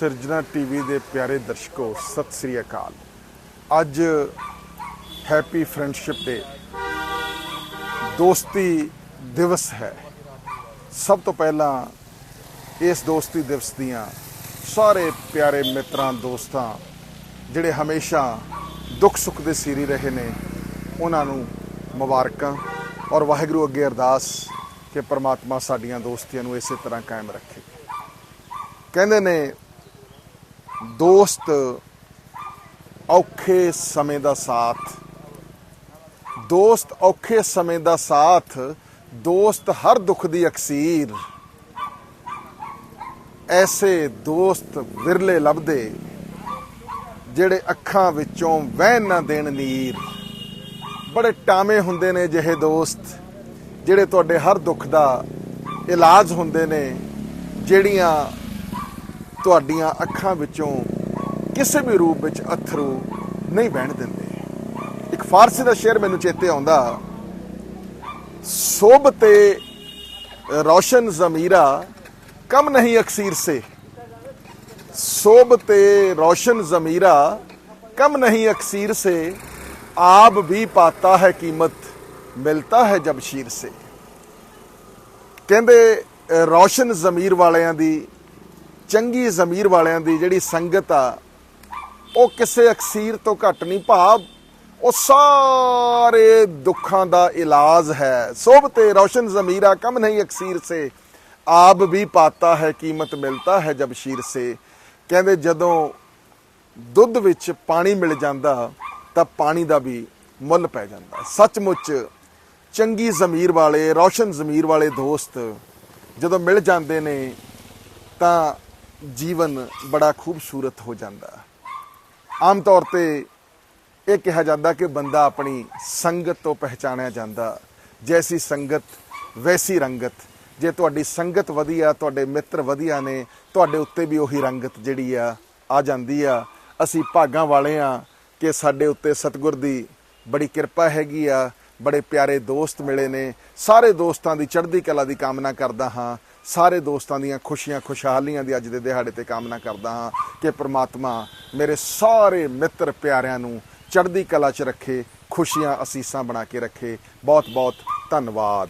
ਸਿਰਜਣਾ ਟੀਵੀ ਦੇ ਪਿਆਰੇ ਦਰਸ਼ਕੋ, ਸਤਿ ਸ੍ਰੀ ਅਕਾਲ। ਅੱਜ ਹੈਪੀ ਫਰੈਂਡਸ਼ਿਪ ਡੇ। ਦੋਸਤੀ ਦਿਵਸ ਹੈ। ਸਭ ਤੋਂ ਪਹਿਲਾਂ ਇਸ ਦੋਸਤੀ ਦਿਵਸ ਦੀਆਂ ਸਾਰੇ ਪਿਆਰੇ ਮਿੱਤਰਾਂ, ਦੋਸਤਾਂ, ਜਿਹੜੇ ਹਮੇਸ਼ਾ ਦੁੱਖ ਸੁੱਖ ਦੇ ਸੀਰੀ ਰਹੇ ਨੇ, ਉਹਨਾਂ ਨੂੰ ਮੁਬਾਰਕਾਂ। ਔਰ ਵਾਹਿਗੁਰੂ ਅੱਗੇ ਅਰਦਾਸ ਕਿ ਪ੍ਰਮਾਤਮਾ ਸਾਡੀਆਂ ਦੋਸਤੀਆਂ ਨੂੰ ਇਸੇ ਤਰ੍ਹਾਂ ਕਾਇਮ ਰੱਖੇ। ਕਹਿੰਦੇ ਨੇ ਦੋਸਤ, ਔਖੇ ਸਮੇਂ ਦਾ ਸਾਥ। ਦੋਸਤ, ਔਖੇ ਸਮੇਂ ਦਾ ਸਾਥ, ਦੋਸਤ ਹਰ ਦੁੱਖ ਦੀ ਅਕਸੀਰ। ਐਸੇ ਦੋਸਤ ਵਿਰਲੇ ਲੱਭਦੇ, ਜਿਹੜੇ ਅੱਖਾਂ ਵਿੱਚੋਂ ਵਹਿ ਨਾ ਦੇਣ ਨੀਰ। ਬੜੇ ਟਾਵੇਂ ਹੁੰਦੇ ਨੇ ਜਿਹੇ ਦੋਸਤ, ਜਿਹੜੇ ਤੁਹਾਡੇ ਹਰ ਦੁੱਖ ਦਾ ਇਲਾਜ ਹੁੰਦੇ ਨੇ, ਜਿਹੜੀਆਂ ਤੁਹਾਡੀਆਂ ਅੱਖਾਂ ਵਿੱਚੋਂ ਕਿਸੇ ਵੀ ਰੂਪ ਵਿੱਚ ਅਥਰੂ ਨਹੀਂ ਵਹਿਣ ਦਿੰਦੇ। ਇੱਕ ਫਾਰਸੀ ਦਾ ਸ਼ੇਰ ਮੈਨੂੰ ਚੇਤੇ ਆਉਂਦਾ। ਸੋਭ ਤੇ ਰੌਸ਼ਨ ਜ਼ਮੀਰਾ, ਕਮ ਨਹੀਂ ਅਕਸੀਰ ਸੇ। ਸੋਬ ਤੇ ਰੌਸ਼ਨ ਜ਼ਮੀਰਾ, ਕਮ ਨਹੀਂ ਅਕਸੀਰ ਸੇ। ਆਪ ਵੀ ਪਾਤਾ ਹੈ ਕੀਮਤ, ਮਿਲਤਾ ਹੈ ਜਬਸ਼ੀਰ ਸੇ। ਕਹਿੰਦੇ, ਰੌਸ਼ਨ ਜ਼ਮੀਰ ਵਾਲਿਆਂ ਦੀ ਚੰਗੀ ਜ਼ਮੀਰ ਵਾਲਿਆਂ ਦੀ ਜਿਹੜੀ ਸੰਗਤ ਆ, ਉਹ ਕਿਸੇ ਅਕਸੀਰ ਤੋਂ ਘੱਟ ਨਹੀਂ, ਭਾਵ ਉਹ ਸਾਰੇ ਦੁੱਖਾਂ ਦਾ ਇਲਾਜ ਹੈ। ਸੋਬ ਤੇ ਰੋਸ਼ਨ ਜ਼ਮੀਰਾ ਕਮ ਨਹੀਂ ਅਕਸੀਰ ਸੇ ਆਬ ਵੀ ਪਾਤਾ ਹੈ, ਕੀਮਤ ਮਿਲਤਾ ਹੈ ਜਬ ਸ਼ੀਰ ਸੇ। ਕਹਿੰਦੇ ਜਦੋਂ ਦੁੱਧ ਵਿੱਚ ਪਾਣੀ ਮਿਲ ਜਾਂਦਾ, ਤਾਂ ਪਾਣੀ ਦਾ ਵੀ ਮੁੱਲ ਪੈ ਜਾਂਦਾ। ਸੱਚਮੁੱਚ ਚੰਗੀ ਜ਼ਮੀਰ ਵਾਲੇ, ਰੌਸ਼ਨ ਜ਼ਮੀਰ ਵਾਲੇ ਦੋਸਤ ਜਦੋਂ ਮਿਲ ਜਾਂਦੇ ਨੇ, ਤਾਂ ਜੀਵਨ ਬੜਾ ਖੂਬਸੂਰਤ ਹੋ ਜਾਂਦਾ। ਆਮ ਤੌਰ ਤੇ ਇਹ ਕਿਹਾ ਜਾਂਦਾ ਕਿ ਬੰਦਾ ਆਪਣੀ ਸੰਗਤ ਤੋਂ ਪਹਿਚਾਣਿਆ ਜਾਂਦਾ। ਜੈਸੀ ਸੰਗਤ, ਵੈਸੀ ਰੰਗਤ। ਜੇ ਤੁਹਾਡੀ ਸੰਗਤ ਵਧੀਆ, ਤੁਹਾਡੇ ਮਿੱਤਰ ਵਧੀਆ ਨੇ, ਤੁਹਾਡੇ ਉੱਤੇ ਵੀ ਉਹੀ ਰੰਗਤ ਜਿਹੜੀ ਆ ਆ ਜਾਂਦੀ ਆ। ਅਸੀਂ ਭਾਗਾਂ ਵਾਲੇ ਆ ਕਿ ਸਾਡੇ ਉੱਤੇ ਸਤਿਗੁਰ ਦੀ ਬੜੀ ਕਿਰਪਾ ਹੈਗੀ ਆ। ਬੜੇ ਪਿਆਰੇ ਦੋਸਤ ਮਿਲੇ ਨੇ। ਸਾਰੇ ਦੋਸਤਾਂ ਦੀ ਚੜ੍ਹਦੀ ਕਲਾ ਦੀ ਕਾਮਨਾ ਕਰਦਾ ਹਾਂ। ਸਾਰੇ ਦੋਸਤਾਂ ਦੀਆਂ ਖੁਸ਼ੀਆਂ, ਖੁਸ਼ਹਾਲੀਆਂ ਦੀ ਅੱਜ ਦੇ ਦਿਹਾੜੇ ਤੇ ਕਾਮਨਾ ਕਰਦਾ ਹਾਂ ਕਿ ਪ੍ਰਮਾਤਮਾ ਮੇਰੇ ਸਾਰੇ ਮਿੱਤਰ ਪਿਆਰਿਆਂ ਨੂੰ ਚੜ੍ਹਦੀ ਕਲਾ 'ਚ ਰੱਖੇ, ਖੁਸ਼ੀਆਂ ਅਸੀਸਾਂ ਬਣਾ ਕੇ ਰੱਖੇ। ਬਹੁਤ ਬਹੁਤ ਧੰਨਵਾਦ।